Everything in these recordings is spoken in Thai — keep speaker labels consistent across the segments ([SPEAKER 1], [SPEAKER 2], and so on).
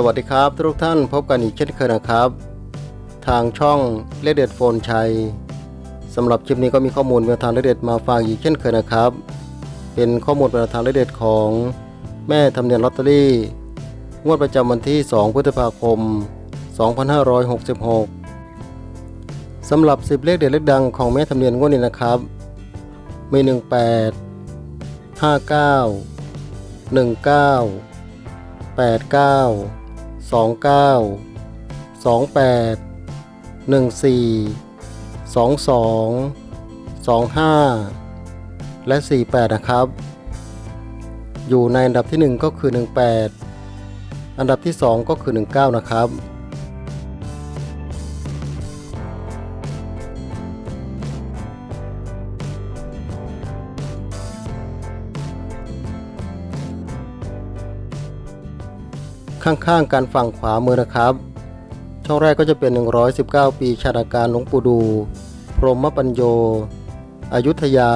[SPEAKER 1] สวัสดีครับทุกท่านพบกันอีกเช่นเคยนะครับ ทางช่องเลขเด็ดโฟนชัยสำหรับคลิปนี้ก็มีข้อมูลแนวทางเลขเด็ดมาฝากอีกเช่นเคยนะครับ เป็นข้อมูลแนวทางเลขเด็ดของแม่ทำเนียนลอตเตอรี่ งวดประจำวันที่ 2 พฤษภาคม 2566สำหรับ 10 เลขเด็ดเลขดังของแม่ทำเนียนงวดนี้นะครับมี 18 59 19 89 29 28 14 22 25 และ 48 นะครับ อยู่ในอันดับที่ 1 ก็คือ 18 อันดับที่ 2 ก็คือ 19 นะครับ ข้างๆการฝั่งขวามือนะครับ ช่องแรกก็จะเป็น 119 ปีชาตการหลวงปู่ดู พรหมปัญโยอยุธยา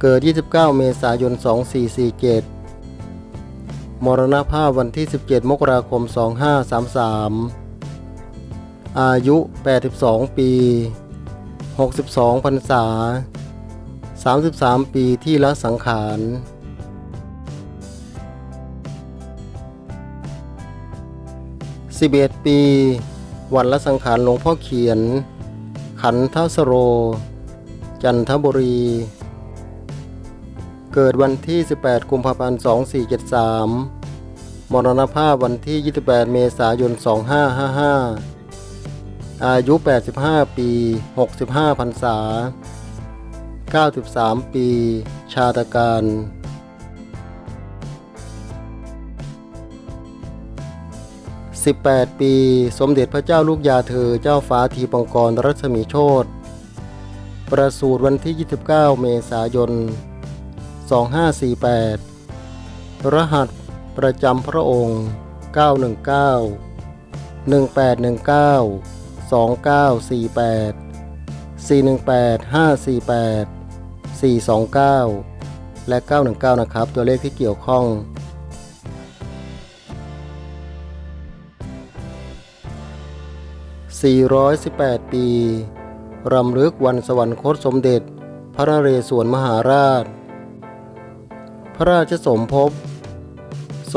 [SPEAKER 1] เกิด 29 เมษายน 2447 มรณภาพวันที่ 17 มกราคม 2533 อายุ 82 ปี 62พรรษา 33 ปีที่ละสังขาร 11 ปี วันละสังขารหลวงพ่อเขียน ขันทสโร จันทบุรี เกิดวันที่ 18 กุมภาพันธ์ 2473 มรณภาพวันที่ 28 เมษายน 2555 อายุ 85 ปี 65พรรษา 93 ปี ชาตการ 18 ปี สมเด็จพระเจ้าลูกยาเธอเจ้าฟ้าทีปังกรรัศมีโชตประสูติวันที่ 29 เมษายน 2548 รหัสประจำพระองค์ 919 1819 2948 418 548 429 และ 919 นะครับ ตัวเลขที่เกี่ยวข้อง 418 ปี รำลึกวันสวรรคตสมเด็จ พระนเรศวรมหาราช พระราชสมภพ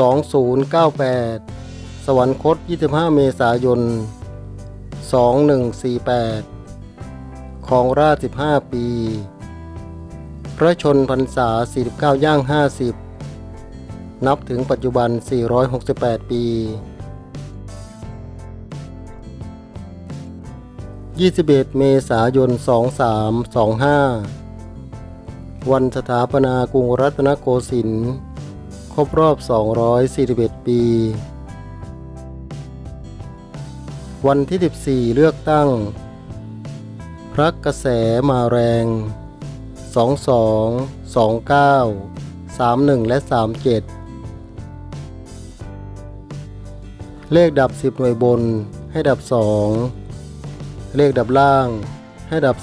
[SPEAKER 1] 2098 สวรรคต 25 เมษายน 2148 ของราช 15 ปี พระชนพรรษา 49 ย่าง 50 นับถึงปัจจุบัน 468 ปี 21 เมษายน 2325 วันสถาปนากรุงรัตนโกสินทร์ครบรอบ 241 ปี วันที่ 14 เลือกตั้ง พระกระแสมาแรง 22 29 31 และ 37 เลขดับ 10 หน่วยบนให้ดับ 2 เลขดับล่าง ให้ดับ 4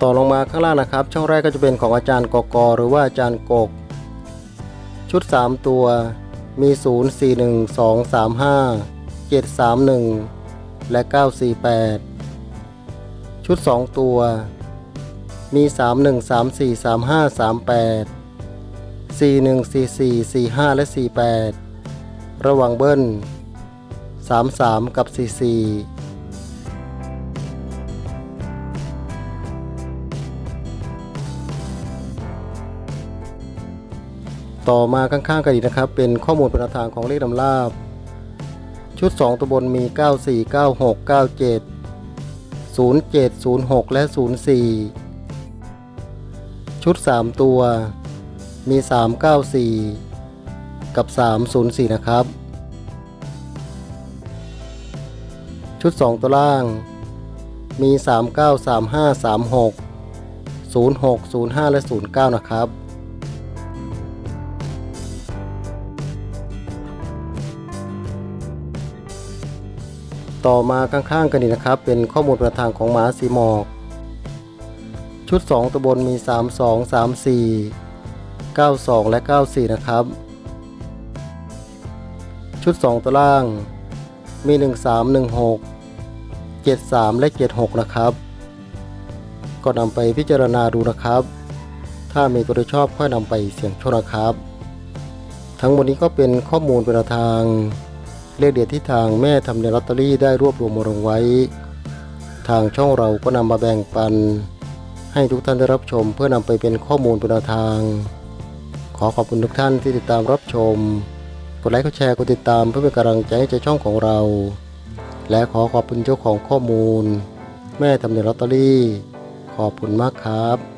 [SPEAKER 1] ต่อลงมาข้างล่างนะครับ ช่องแรกก็จะเป็นของอาจารย์กกหรือว่าอาจารย์กก ชุด 3 ตัวมี 0 4 1 2 3 5 7 3 1 และ 948 ชุด 2 ตัว มี 3 1 3 4 3 5 3 8 4 1 4 4 4 5 และ 48 ระหว่างเบิ้ล 3 3 กับ 4 4ต่อมาข้างๆกันอีกนะครับ เป็นข้อมูลประทางของเลขนำลาบ ชุด 2 ตัวบนมี 94 96 97 07 06 และ 04 ชุด 3 ตัว มี 394 กับ 304 นะครับ ชุด 2 ตัวล่าง มี 39 35 36 06 05 และ 09 นะครับต่อมาข้างๆกันนี่นะครับ เป็นข้อมูลประทางของหมาสีหมอก ชุด 2 ตัวบนมี 32 34 92 และ 94 นะครับ ชุด 2 ตัวล่างมี 13 16 73 และ 76 นะครับ ก็นำไปพิจารณาดูนะครับ ถ้ามีตัวที่ชอบค่อยนำไปเสี่ยงโชคนะครับ ทั้งหมดนี้ก็เป็นข้อมูลเป็นทาง เลขเด็ดที่ทางแม่ทำในลอตเตอรี่ได้รวบรวมมาลงไว้ ทางช่องเราก็นำมาแบ่งปัน ให้ทุกท่านได้รับชม เพื่อนำไปเป็นข้อมูลเป็นแนวทาง ขอขอบคุณทุกท่านที่ติดตามรับชม กดไลค์กดแชร์กดติดตามเพื่อเป็นกำลังใจให้ใจช่องของเรา และขอขอบคุณเจ้าของข้อมูล แม่ทำเนลอตเตอรี่ ขอบคุณมากครับ